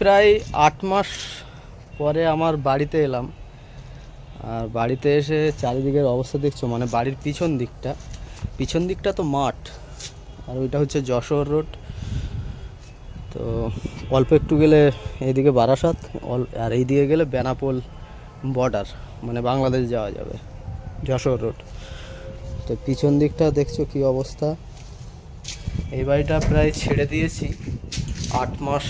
প্রায় আট মাস পরে আমার বাড়িতে এলাম। আর বাড়িতে এসে চারিদিকের অবস্থা দেখছ মানে বাড়ির পিছন দিকটা। পিছন দিকটা তো মাঠ, আর ওইটা হচ্ছে যশোর রোড। তো অল্প একটু গেলে এইদিকে বারাসাত আর এইদিকে গেলে বেনাপোল বর্ডার মানে বাংলাদেশ যাওয়া যাবে, যশোর রোড। তো পিছন দিকটা দেখছ কি অবস্থা। এই বাড়িটা প্রায় ছেড়ে দিয়েছি। আট মাস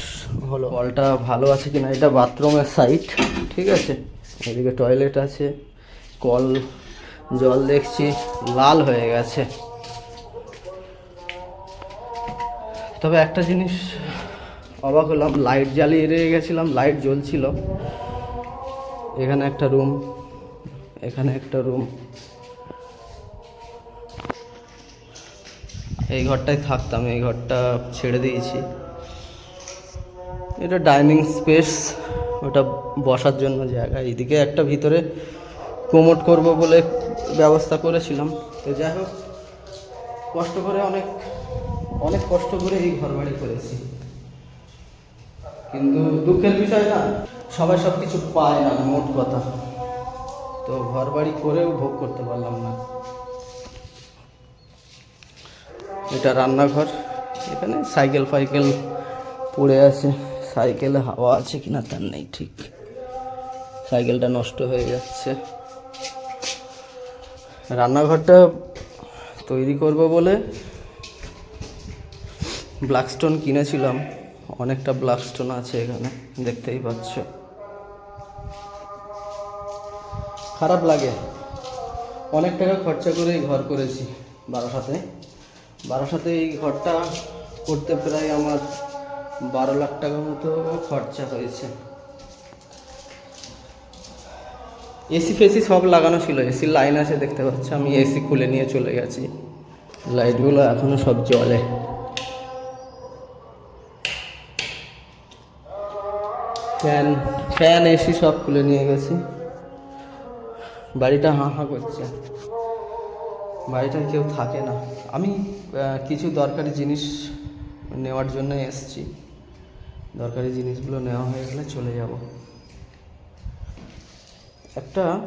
হলো। কলটা ভালো আছে কিনা? এটা বাথরুমের সাইড ঠিক আছে? এদিকে টয়লেট আছে, কল, জল দেখছি, লাল হয়ে গেছে। তবে একটা জিনিস অবাক হলাম লাইট জ্বালিয়ে রেখে গেছিলাম লাইট জ্বলছিল। এখানে একটা রুম এখানে একটা রুম এই ঘরটায় থাকতাম, এই ঘরটা ছেড়ে দিয়েছি। এটা ডাইনিং স্পেস ওটা বসার জন্য জায়গা। এইদিকে একটা ভিতরে কোমোট করব বলে ব্যবস্থা করেছিলাম। তো যাই হোক, কষ্ট করে অনেক অনেক কষ্ট করে এই ঘর বাড়ি করেছি। কিন্তু দুঃখের বিষয় না, সবাই সব কিছু পায় না, মোট কথা। তো ঘর বাড়ি করেও ভোগ করতে পারলাম না। এটা রান্নাঘর, এখানে সাইকেল ফাইকেল পড়ে আছে। সাইকেলে হাওয়া আছে কিনা তার নেই ঠিক। সাইকেলটা নষ্ট হয়ে যাচ্ছে। রান্নাঘরটা তৈরি করব বলে ব্ল্যাকস্টোন কিনেছিলাম। অনেকটা ব্ল্যাকস্টোন আছে এখানে, দেখতেই পাচ্ছ। খারাপ লাগে। অনেক টাকা খরচা করে এই ঘর করেছি বারাসাতে। বারাসাতে এই ঘরটা করতে প্রায় আমার বারো লাখ টাকা মতো খরচা হয়েছে। এসি ফেসি সব লাগানো ছিল। এসির লাইন আছে দেখতে পাচ্ছ, আমি এসি খুলে নিয়ে চলে গেছি। লাইটগুলো এখনও সব জলে ফ্যান ফ্যান এসি সব খুলে নিয়ে গেছি। বাড়িটা হাঁ হাঁ করছে। বাড়িটা কেউ থাকে না। আমি কিছু দরকারি জিনিস নেওয়ার জন্য এসেছি। দরকারি জিনিসগুলো নেওয়া হয়ে গেলে চলে যাব। একটা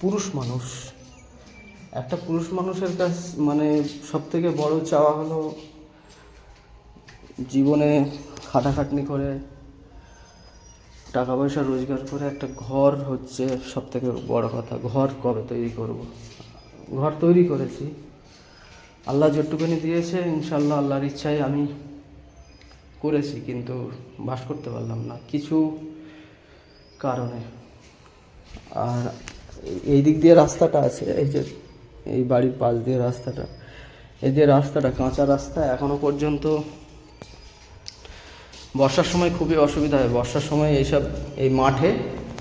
পুরুষ মানুষ, একটা পুরুষ মানুষের কাছ মানে সব থেকে বড় চাওয়া হলো জীবনে খাটাখাটনি করে টাকা পয়সা রোজগার করে একটা ঘর হচ্ছে সব থেকে বড় কথা। ঘর কবে তৈরি করব। ঘর তৈরি করেছি। আল্লাহ যতটুকুনি দিয়েছে ইনশাল্লাহ আল্লাহর ইচ্ছায় আমি করেছি কিন্তু বাস করতে পারলাম না কিছু কারণে। আর এই- দিক দিয়ে রাস্তাটা আছে, এই যে এই বাড়ির পাশ দিয়ে রাস্তাটা। এই যে রাস্তাটা কাঁচা রাস্তা, এখনও পর্যন্ত বর্ষার সময় খুবই অসুবিধা হয়। বর্ষার সময় এইসব এই মাঠে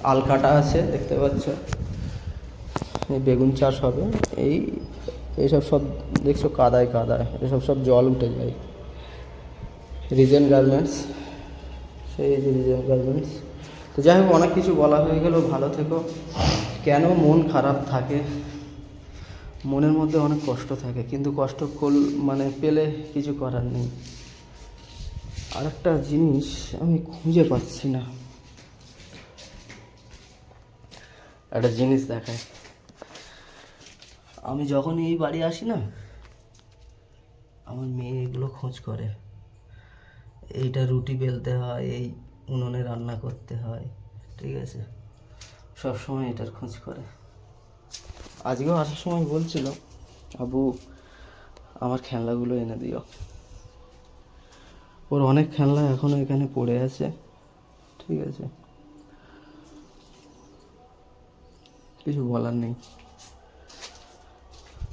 আল কাটা আছে, দেখতে পাচ্ছ। এই বেগুন চাষ হবে। এই, এইসব সব দেখছ কাদায় কাদায়, এসব সব জল উঠে যায়। রিজেন গার্মেন্টস সেই যে রিজেন গার্মেন্টস তো যাই হোক, অনেক কিছু বলা হয়ে গেল, ভালো থেকো। কেন মন খারাপ থাকে? মনের মধ্যে অনেক কষ্ট থাকে, কিন্তু কষ্ট কল মানে পেলে কিছু করার নেই। আরেকটা জিনিস আমি খুঁজে পাচ্ছি না। একটা জিনিস দেখায় আমি যখন এই বাড়ি আসি না, আমার মেয়ে এগুলো খোঁজ করে। এইটা রুটি বেলতে হয়, এই উনুনে রান্না করতে হয়, ঠিক আছে? সব সময় এটার খোঁজ করে। আজকেও আসার সময় বলছিল, আবু, আমার খেলনাগুলো এনে দিও। ওর অনেক খেলনা এখনও এখানে পড়ে আছে, ঠিক আছে? কিছু বলার নেই।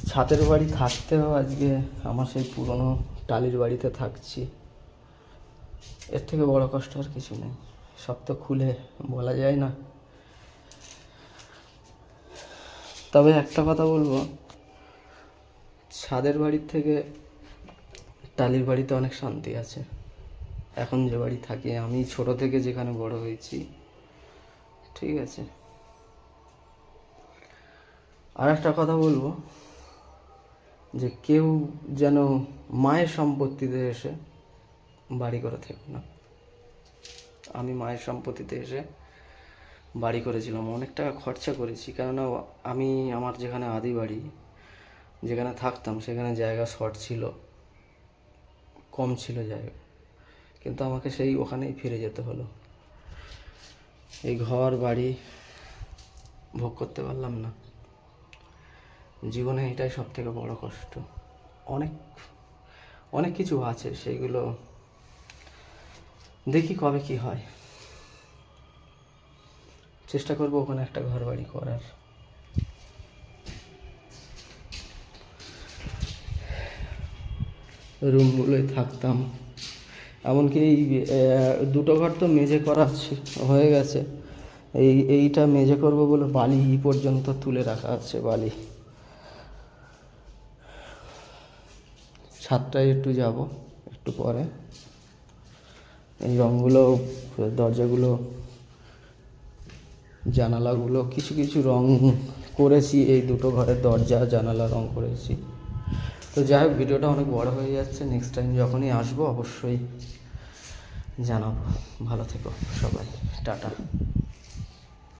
ছাতের বাড়ি থাকতেও আজকে আমার সেই পুরনো টালির বাড়িতে থাকছি। এর থেকে বড় কষ্ট আর কিছু নেই। সব তো খুলে বলা যায় না। তবে একটা কথা বলব, ছাদের বাড়ির থেকে টালির বাড়িতে অনেক শান্তি আছে। এখন যে বাড়ি থাকি, আমি ছোট থেকে যেখানে বড় হয়েছি, ঠিক আছে। আর একটা কথা বলব, যে কেউ যেন মায়ের সম্পত্তিতে এসে বাড়ি করে থেকো না। আমি মায়ের সম্পত্তিতে এসে বাড়ি করেছিলাম। অনেক টাকা খরচা করেছি। কেননা আমি আমার যেখানে আদি বাড়ি, যেখানে থাকতাম, সেখানে জায়গা শর্ট ছিল। কম ছিল জায়গা। কিন্তু আমাকে সেই ওখানেই ফিরে যেতে হলো। এই ঘর, বাড়ি ভোগ করতে পারলাম না। জীবনে এটাই সব থেকে বড় কষ্ট। অনেক অনেক কিছু আছে, সেইগুলো দেখি কবে কি হয়। চেষ্টা করব ওখানে একটা ঘর বাড়ি করার। রুমগুলোয় থাকতাম। এমনকি এই দুটো ঘর তো মেঝে করা হয়ে গেছে। এই, এইটা মেঝে করব বলে বালি পর্যন্ত তুলে রাখা আছে বালি। ছাদটায় একটু যাব, একটু পরে। রঙগুলো দরজাগুলো, জানালাগুলো, কিছু কিছু রং করেছি। এই দুটো ঘরের দরজা, জানালা রং করেছি। তো যাই হোক, ভিডিওটা অনেক বড় হয়ে যাচ্ছে। নেক্সট টাইম যখনই আসব, অবশ্যই জানাব। ভালো থেকো সবাই। টাটা।